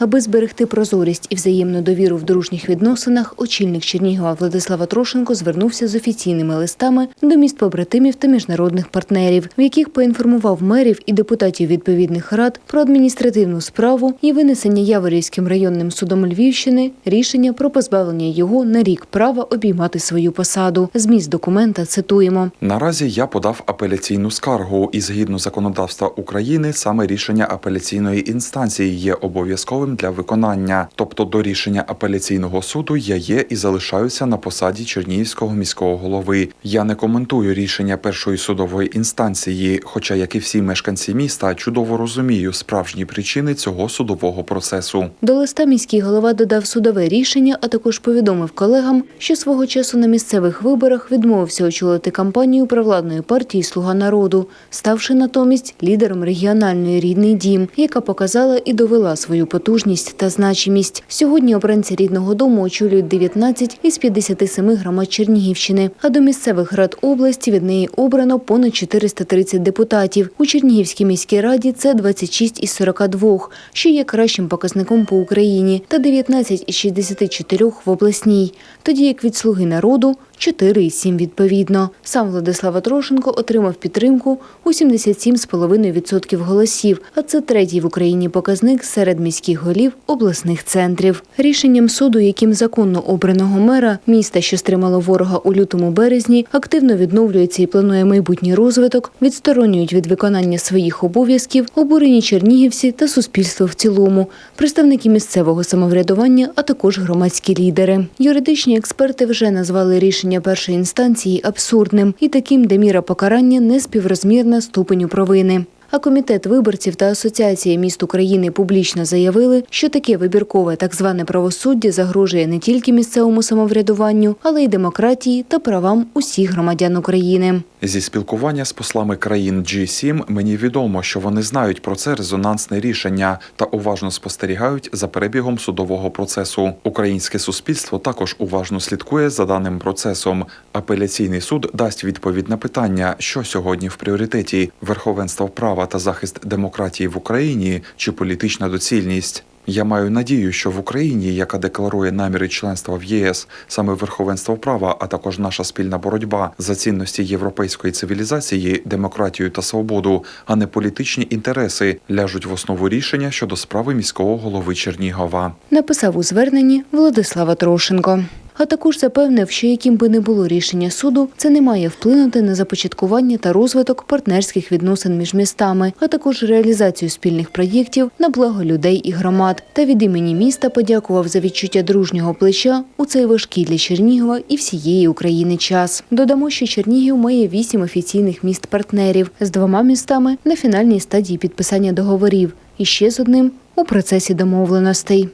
Аби зберегти прозорість і взаємну довіру в дружніх відносинах, очільник Чернігова Владислава Трошенко звернувся з офіційними листами до міст побратимів та міжнародних партнерів, в яких поінформував мерів і депутатів відповідних рад про адміністративну справу і винесення Яворівським районним судом Львівщини рішення про позбавлення його на рік права обіймати свою посаду. Зміст документа цитуємо. Наразі я подав апеляційну скаргу, і згідно законодавства України, саме рішення апеляційної інстанції є обов'язковим для виконання. Тобто до рішення апеляційного суду я є і залишаюся на посаді Чернігівського міського голови. Я не коментую рішення першої судової інстанції, хоча, як і всі мешканці міста, чудово розумію справжні причини цього судового процесу. До листа міський голова додав судове рішення, а також повідомив колегам, що свого часу на місцевих виборах відмовився очолити кампанію провладної партії Слуга народу, ставши натомість лідером регіональної рідний дім, яка показала і довела свою потужність та значимість. Сьогодні обранці рідного дому очолюють 19 із 57 громад Чернігівщини, а до місцевих рад області від неї обрано понад 430 депутатів. У Чернігівській міській раді це 26 із 42, що є кращим показником по Україні, та 19 із 64 в обласній. Тоді як від «Слуги народу 4 із 7 відповідно. Сам Владислав Трошенко отримав підтримку у 77,5% голосів, а це третій в Україні показник серед міських обласних центрів. Рішенням суду, яким законно обраного мера міста, що стримало ворога у лютому березні, активно відновлюється і планує майбутній розвиток, відсторонюють від виконання своїх обов'язків обурені чернігівці та суспільство в цілому, представники місцевого самоврядування, а також громадські лідери. Юридичні експерти вже назвали рішення першої інстанції абсурдним і таким, де міра покарання не співрозмірна ступеню провини. А комітет виборців та асоціація міст України публічно заявили, що таке вибіркове так зване правосуддя загрожує не тільки місцевому самоврядуванню, але й демократії та правам усіх громадян України. Зі спілкування з послами країн G7 мені відомо, що вони знають про це резонансне рішення та уважно спостерігають за перебігом судового процесу. Українське суспільство також уважно слідкує за даним процесом. Апеляційний суд дасть відповідь на питання, що сьогодні в пріоритеті верховенство права та захист демократії в Україні чи політична доцільність. Я маю надію, що в Україні, яка декларує наміри членства в ЄС, саме верховенство права, а також наша спільна боротьба за цінності європейської цивілізації, демократію та свободу, а не політичні інтереси, ляжуть в основу рішення щодо справи міського голови Чернігова. Написав у зверненні Владислава Трошенко. А також запевнив, що яким би не було рішення суду, це не має вплинути на започаткування та розвиток партнерських відносин між містами, а також реалізацію спільних проєктів на благо людей і громад. Та від імені міста подякував за відчуття дружнього плеча у цей важкий для Чернігова і всієї України час. Додамо, що Чернігів має вісім офіційних міст-партнерів з двома містами на фінальній стадії підписання договорів і ще з одним у процесі домовленостей.